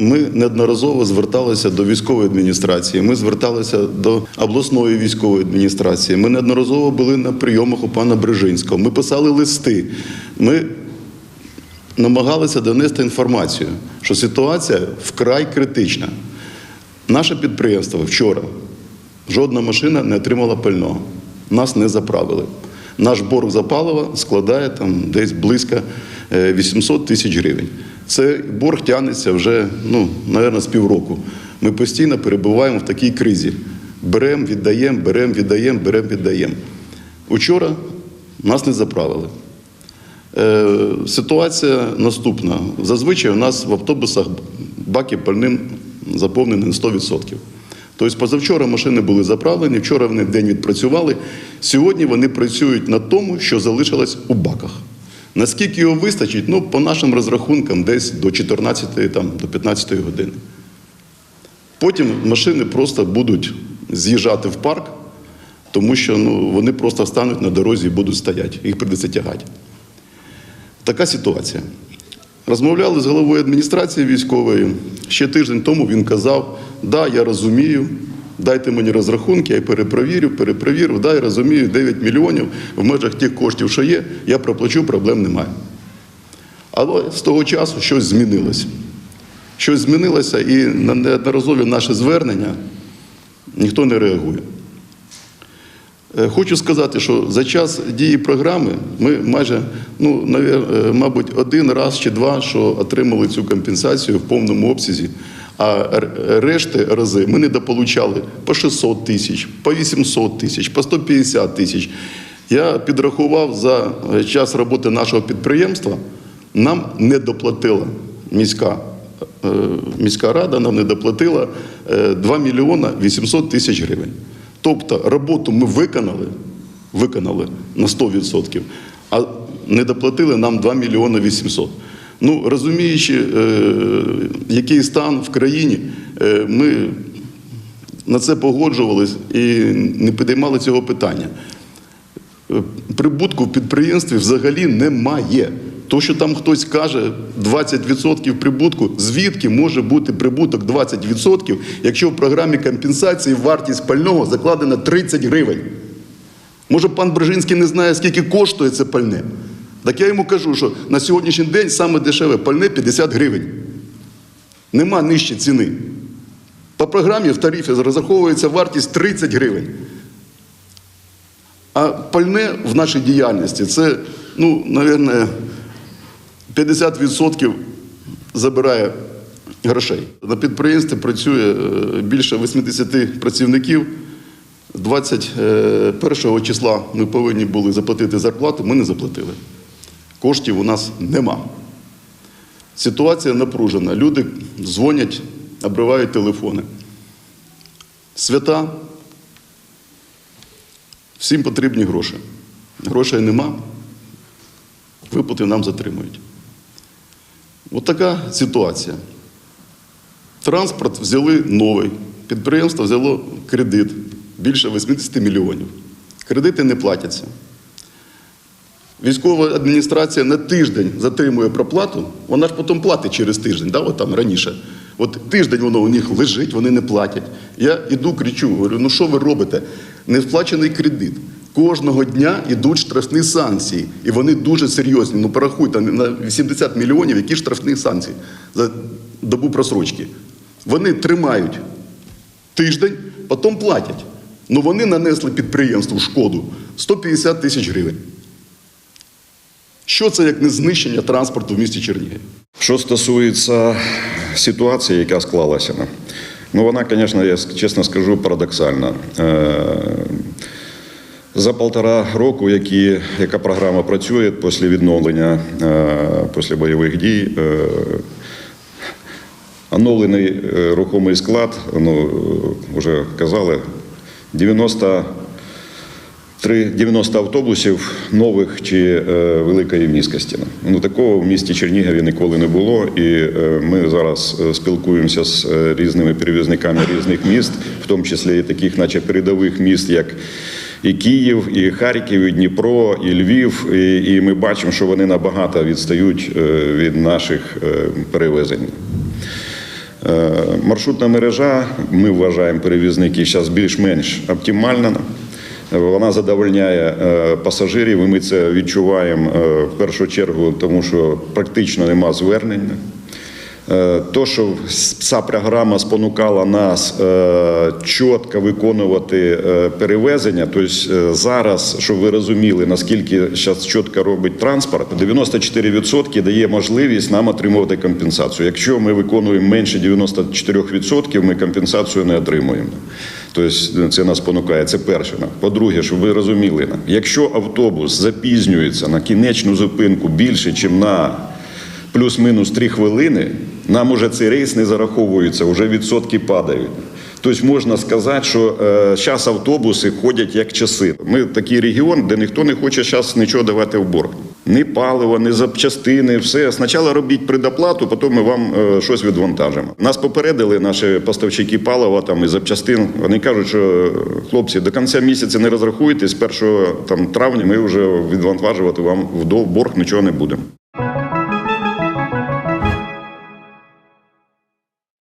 Ми неодноразово зверталися до військової адміністрації. Ми зверталися до обласної військової адміністрації. Ми неодноразово були на прийомах у пана Брижинського. Ми писали листи. Ми намагалися донести інформацію, що ситуація вкрай критична. Наше підприємство вчора жодна машина не отримала пального. Нас не заправили. Наш борг за паливо складає там десь близько е, 800 тисяч гривень. Цей борг тягнеться вже, ну, мабуть, з півроку. Ми постійно перебуваємо в такій кризі. Беремо, віддаємо, беремо, віддаємо, беремо, віддаємо. Учора нас не заправили. Е, Ситуація наступна. Зазвичай у нас в автобусах баки пальним заповнені на 100%. Тобто позавчора машини були заправлені, вчора вони день відпрацювали. Сьогодні вони працюють на тому, що залишилось у баках. Наскільки його вистачить, ну, по нашим розрахункам, десь до 14 там, до 15 години. Потім машини просто будуть з'їжджати в парк, тому що ну, вони просто стануть на дорозі і будуть стояти. Їх прийдеться тягати. Така ситуація. Розмовляли з головою адміністрації військової. Ще тиждень тому він казав: да, я розумію, дайте мені розрахунки, я перепровірю, перепровірю, да, я розумію, 9 мільйонів в межах тих коштів, що є, я проплачу, проблем немає. Але з того часу щось змінилося. Щось змінилося, і на неодноразові наші звернення ніхто не реагує. Е, Хочу сказати, що за час дії програми ми майже, ну, е, мабуть, один раз чи два, що отримали цю компенсацію в повному обсязі, а решти рази ми недополучали по 600 тисяч, по 800 тисяч, по 150 тисяч. Я підрахував за е, час роботи нашого підприємства, нам не доплатила міська, е, міська рада, нам не доплатила е, 2 мільйона 800 тисяч гривень. Тобто роботу ми виконали, виконали на 100%, а не доплатили нам 2 мільйони 800. Ну, розуміючи, е, який стан в країні, е, ми на це погоджувались і не підіймали цього питання. Е, Прибутку в підприємстві взагалі немає. То, що там хтось каже 20% прибутку, звідки може бути прибуток 20%, якщо в програмі компенсації вартість пального закладена 30 гривень? Може, пан Брижинський не знає, скільки коштує це пальне? Так я йому кажу, що на сьогоднішній день саме дешеве пальне 50 гривень. Нема нижче ціни. По програмі в тарифі розраховується вартість 30 гривень. А пальне в нашій діяльності це, ну, мабуть, 50% забирає грошей. На підприємстві працює е, більше 80 працівників. 21 числа ми повинні були заплатити зарплату, ми не заплатили. Коштів у нас нема. Ситуація напружена. Люди дзвонять, обривають телефони. Свята. Всім потрібні гроші. Грошей нема, виплати нам затримують. От ситуація. Транспорт взяли новий, підприємство взяло кредит більше 80 мільйонів. Кредити не платяться. Військова адміністрація на тиждень затримує проплату, вона ж потім платить через тиждень, да, от там раніше. От тиждень воно у них лежить, вони не платять. Я іду, кричу, говорю, ну що ви робите? Не сплачений кредит. Кожного дня йдуть штрафні санкції, і вони дуже серйозні. Ну порахуйте, на 80 мільйонів які штрафні санкції за добу просрочки. Вони тримають тиждень, потім платять. Ну вони нанесли підприємству шкоду 150 тисяч гривень. Що це як не знищення транспорту в місті Чернігів? Що стосується ситуації, яка склалася, ну вона, звісно, я чесно скажу, парадоксальна. Е, За полтора року, які, яка програма працює після відновлення, е, після бойових дій, е, оновлений рухомий склад, ну, вже казали, 90 Три 90 автобусів нових чи е, великої міськості. Ну такого в місті Чернігові ніколи не було. І е, ми зараз е, спілкуємося з різними перевізниками різних міст, в тому числі і таких, наче передових міст, як і Київ, і Харків, і Дніпро, і Львів. І, і ми бачимо, що вони набагато відстають від наших перевезень. Маршрутна мережа, ми вважаємо перевізники зараз більш-менш оптимальна. Вона задовольняє е, пасажирів, і ми це відчуваємо е, в першу чергу, тому що практично нема звернень. Е, То, що ця програма спонукала нас е, чітко виконувати е, перевезення, тобто е, зараз, щоб ви розуміли, наскільки зараз чітко робить транспорт, 94% дає можливість нам отримувати компенсацію. Якщо ми виконуємо менше 94%, ми компенсацію не отримуємо. Тобто це нас понукає. Це перше. По-друге, щоб ви розуміли, якщо автобус запізнюється на кінечну зупинку більше, ніж на плюс-мінус 3 хвилини, нам уже цей рейс не зараховується, вже відсотки падають. Тобто можна сказати, що зараз автобуси ходять як часи. Ми такий регіон, де ніхто не хоче зараз нічого давати в борг. Ні паливо, ні запчастини, все. Спочатку робіть предоплату, потім ми вам е, щось відвантажимо. Нас попередили наші поставщики палива там, і запчастин. Вони кажуть, що хлопці, до кінця місяця не розрахуєтесь, з 1 там, травня ми вже відвантажувати вам в борг нічого не будемо.